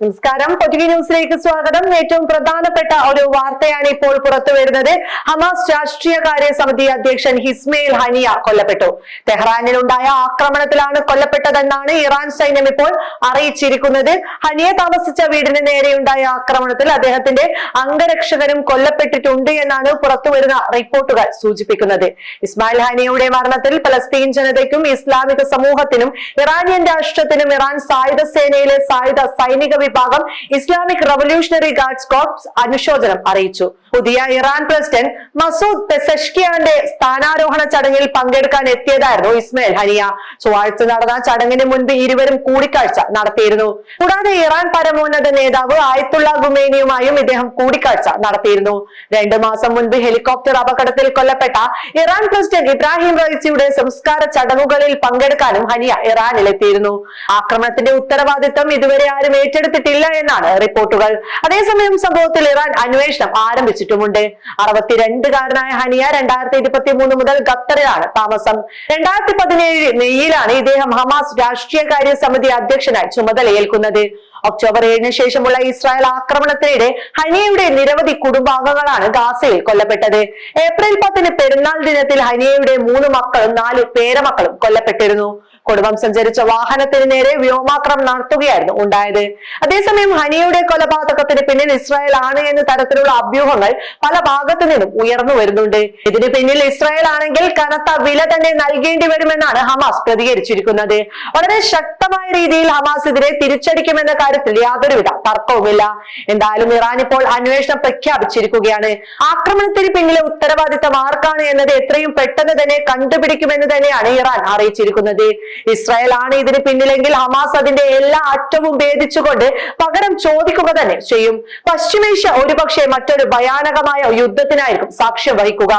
നമസ്കാരം. പൊതുവി ന്യൂസിലേക്ക് സ്വാഗതം. ഏറ്റവും പ്രധാനപ്പെട്ട ഒരു വാർത്തയാണ് ഇപ്പോൾ പുറത്തു വരുന്നത്. ഹമാസ് രാഷ്ട്രീയകാര്യ സമിതി അധ്യക്ഷൻ ഹിസ്മയിൽ ഹനിയ കൊല്ലപ്പെട്ടു. തെഹ്റാനിലുണ്ടായ ആക്രമണത്തിലാണ് കൊല്ലപ്പെട്ടതെന്നാണ് ഇറാൻ സൈന്യം ഇപ്പോൾ അറിയിച്ചിരിക്കുന്നത്. ഹനിയ താമസിച്ച വീടിന് നേരെയുണ്ടായ ആക്രമണത്തിൽ അദ്ദേഹത്തിന്റെ അംഗരക്ഷകനും കൊല്ലപ്പെട്ടിട്ടുണ്ട് എന്നാണ് പുറത്തുവരുന്ന റിപ്പോർട്ടുകൾ സൂചിപ്പിക്കുന്നത്. ഇസ്മായിൽ ഹനിയയുടെ മരണത്തിൽ പലസ്തീൻ ജനതയ്ക്കും ഇസ്ലാമിക സമൂഹത്തിനും ഇറാനിയൻ രാഷ്ട്രത്തിനും ഇറാൻ സായുധ സേനയിലെ സായുധ സൈനിക വിഭാഗം ഇസ്ലാമിക് റവല്യൂഷണറി ഗാർഡ്സ് കോർപ്സ് അനുശോചനം അറിയിച്ചു. പുതിയ ഇറാൻ പ്രസിഡന്റ് മസൂദ് പെസഷ്കിയാന്റെ സ്ഥാനാരോഹണ ചടങ്ങിൽ പങ്കെടുക്കാൻ എത്തിയതായിരുന്നു ഇസ്മയിൽ ഹനിയ. ചൊവ്വാഴ്ച നടന്ന ചടങ്ങിന് മുൻപ് ഇരുവരും കൂടിക്കാഴ്ച നടത്തിയിരുന്നു. കൂടാതെ ഇറാൻ പരമോന്നത നേതാവ് ആയത്തുള്ള ഗുമേനിയുമായും ഇദ്ദേഹം കൂടിക്കാഴ്ച നടത്തിയിരുന്നു. രണ്ടു മാസം മുൻപ് ഹെലികോപ്റ്റർ അപകടത്തിൽ കൊല്ലപ്പെട്ട ഇറാൻ പ്രസിഡന്റ് ഇബ്രാഹിം റൈസിയുടെ സംസ്കാര ചടങ്ങുകളിൽ പങ്കെടുക്കാനും ഹനിയ ഇറാനിലെത്തിയിരുന്നു. ആക്രമണത്തിന്റെ ഉത്തരവാദിത്തം ഇതുവരെ ആരും ഏറ്റെടുത്തിട്ടില്ല എന്നാണ് റിപ്പോർട്ടുകൾ. അതേസമയം സംഭവത്തിൽ ഇറാൻ അന്വേഷണം ആരംഭിച്ചിട്ടുമുണ്ട്. അറുപത്തിരണ്ടുകാരനായ ഹനിയ രണ്ടായിരത്തി ഇരുപത്തി മൂന്ന് മുതൽ ഖത്തറിലാണ് താമസം. രണ്ടായിരത്തി പതിനേഴ് മെയ്യിലാണ് ഇദ്ദേഹം ഹമാസ് രാഷ്ട്രീയകാര്യ സമിതി അധ്യക്ഷനായി ചുമതലയേൽക്കുന്നത്. ഒക്ടോബർ ഏഴിന് ശേഷമുള്ള ഇസ്രായേൽ ആക്രമണത്തിനിടെ ഹനിയയുടെ നിരവധി കുടുംബാംഗങ്ങളാണ് ഗാസയിൽ കൊല്ലപ്പെട്ടത്. ഏപ്രിൽ പത്തിന് പെരുന്നാൾ ദിനത്തിൽ ഹനിയയുടെ മൂന്ന് മക്കളും നാല് പേരമക്കളും കൊല്ലപ്പെട്ടിരുന്നു. കുടുംബം സഞ്ചരിച്ച വാഹനത്തിന് നേരെ വ്യോമാക്രമണം നടത്തുകയായിരുന്നു ഉണ്ടായത്. അതേസമയം ഹനിയയുടെ കൊലപാതകത്തിന് പിന്നിൽ ഇസ്രായേൽ ആണ് എന്ന തരത്തിലുള്ള അഭ്യൂഹങ്ങൾ പല ഭാഗത്തു നിന്നും ഉയർന്നു വരുന്നുണ്ട്. ഇതിന് പിന്നിൽ ഇസ്രായേൽ ആണെങ്കിൽ കനത്ത വില തന്നെ നൽകേണ്ടി വരുമെന്നാണ് ഹമാസ് പ്രതികരിച്ചിരിക്കുന്നത്. വളരെ ശക്തമായ രീതിയിൽ ഹമാസ് ഇതിനെ തിരിച്ചടിക്കുമെന്ന കാര്യത്തിൽ യാതൊരുവിധ തർക്കവുമില്ല. എന്തായാലും ഇറാൻ ഇപ്പോൾ അന്വേഷണം പ്രഖ്യാപിച്ചിരിക്കുകയാണ്. ആക്രമണത്തിന് പിന്നിലെ ഉത്തരവാദിത്തം ആർക്കാണ് എന്നത് എത്രയും പെട്ടെന്ന് തന്നെ കണ്ടുപിടിക്കുമെന്ന് തന്നെയാണ് ഇറാൻ അറിയിച്ചിരിക്കുന്നത്. ഇസ്രായേൽ ആണ് ഇതിന് പിന്നിലെങ്കിൽ ഹമാസ് അതിന്റെ എല്ലാ അറ്റവും ഭേദിച്ചുകൊണ്ട് പകരം ചോദിക്കുക തന്നെ ചെയ്യും. പശ്ചിമേഷ്യ ഒരുപക്ഷെ മറ്റൊരു ഭയാനകമായ യുദ്ധത്തിനായിരിക്കും സാക്ഷ്യം വഹിക്കുക.